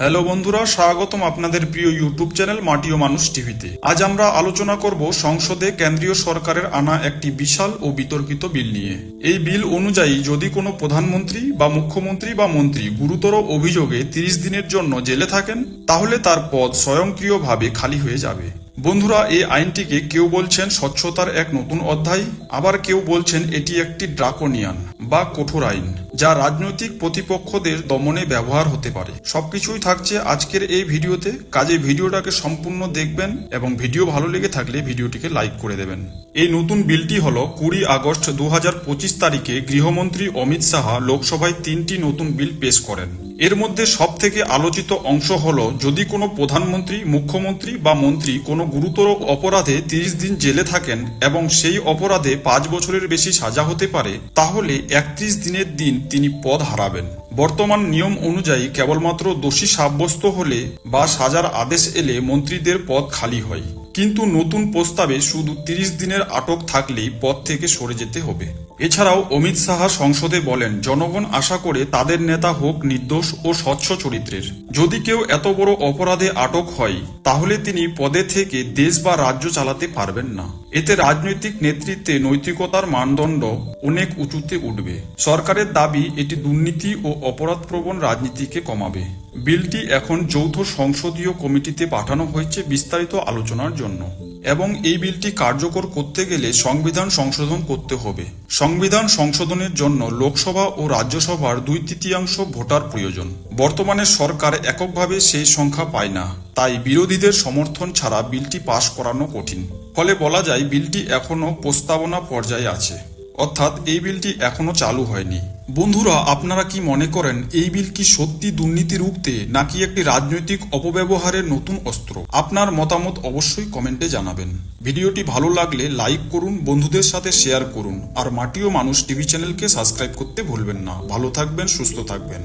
Hello বন্ধুরা, স্বাগতম আপনাদের প্রিয় ইউটিউব চ্যানেল মাটি ও মানুষ টিভিতে। আজ আমরা আলোচনা করব সংসদে কেন্দ্রীয় সরকারের আনা একটি বিশাল ও বিতর্কিত বিল নিয়ে। এই বিল অনুযায়ী যদি কোনো প্রধানমন্ত্রী বা মুখ্যমন্ত্রী বা মন্ত্রী গুরুতর অভিযোগে তিরিশ দিনের জন্য জেলে থাকেন, তাহলে তার পদ স্বয়ংক্রিয়ভাবে খালি হয়ে যাবে। বন্ধুরা, এই আইনটিকে কেউ বলছেন স্বচ্ছতার এক নতুন অধ্যায়, আবার কেউ বলছেন এটি একটি ড্রাকোনিয়ান বা কঠোর আইন, যা রাজনৈতিক প্রতিপক্ষদের দমনে ব্যবহার হতে পারে। সবকিছুই থাকছে আজকের এই ভিডিওতে। কাজে ভিডিওটাকে সম্পূর্ণ দেখবেন এবং ভিডিও ভালো লেগে থাকলে ভিডিওটিকে লাইক করে দেবেন। এই নতুন বিলটি হল কুড়ি আগস্ট দু হাজার পঁচিশ তারিখে গৃহমন্ত্রী অমিত সাহা লোকসভায় তিনটি নতুন বিল পেশ করেন। এর মধ্যে সব থেকে আলোচিত অংশ হল, যদি কোনো প্রধানমন্ত্রী, মুখ্যমন্ত্রী বা মন্ত্রী কোনো গুরুতর অপরাধে তিরিশ দিন জেলে থাকেন এবং সেই অপরাধে পাঁচ বছরের বেশি সাজা হতে পারে, তাহলে একত্রিশ দিনের দিন তিনি পদ হারাবেন। বর্তমান নিয়ম অনুযায়ী কেবলমাত্র দোষী সাব্যস্ত হলে বা সাজার আদেশ এলে মন্ত্রীদের পদ খালি হয়। কিন্তু নতুন প্রস্তাবে শুধু তিরিশ দিনের আটক থাকলেই পদ থেকে সরে যেতে হবে। এছাড়াও অমিত সাহা সংসদে বলেন, জনগণ আশা করে তাদের নেতা হোক নির্দোষ ও স্বচ্ছ চরিত্রের। যদি কেউ এত বড় অপরাধে আটক হয়, তাহলে তিনি পদে থেকে দেশ বা রাজ্য চালাতে পারবেন না। এতে রাজনৈতিক নেতৃত্বে নৈতিকতার মানদণ্ড অনেক উঁচুতে উঠবে। সরকারের দাবি, এটি দুর্নীতি ও অপরাধপ্রবণ রাজনীতিকে কমাবে। বিলটি এখন যৌথ সংসদীয় কমিটিতে পাঠানো হয়েছে বিস্তারিত আলোচনার জন্য। এবং এই বিলটি কার্যকর করতে গেলে সংবিধান সংশোধন করতে হবে। সংবিধান সংশোধনের জন্য লোকসভা ও রাজ্যসভার দুই তৃতীয়াংশ ভোটার প্রয়োজন। বর্তমানে সরকার এককভাবে সেই সংখ্যা পায় না। তাই বিরোধীদের সমর্থন ছাড়া বিলটি পাশ করানো কঠিন। ফলে বলা যায়, বিলটি এখনও প্রস্তাবনা পর্যায়ে আছে। অর্থাৎ এই বিলটি এখনও চালু হয়নি। বন্ধুরা, আপনারা কি মনে করেন এই বিল কি সত্যি দুর্নীতি রুখতে নাকি একটি রাজনৈতিক অপব্যবহারের নতুন অস্ত্র? আপনার মতামত অবশ্যই কমেন্টে জানাবেন। ভিডিওটি ভালো লাগলে লাইক করুন, বন্ধুদের সাথে শেয়ার করুন, আর মাটিও মানুষ টিভি চ্যানেলকে সাবস্ক্রাইব করতে ভুলবেন না। ভালো থাকবেন, সুস্থ থাকবেন।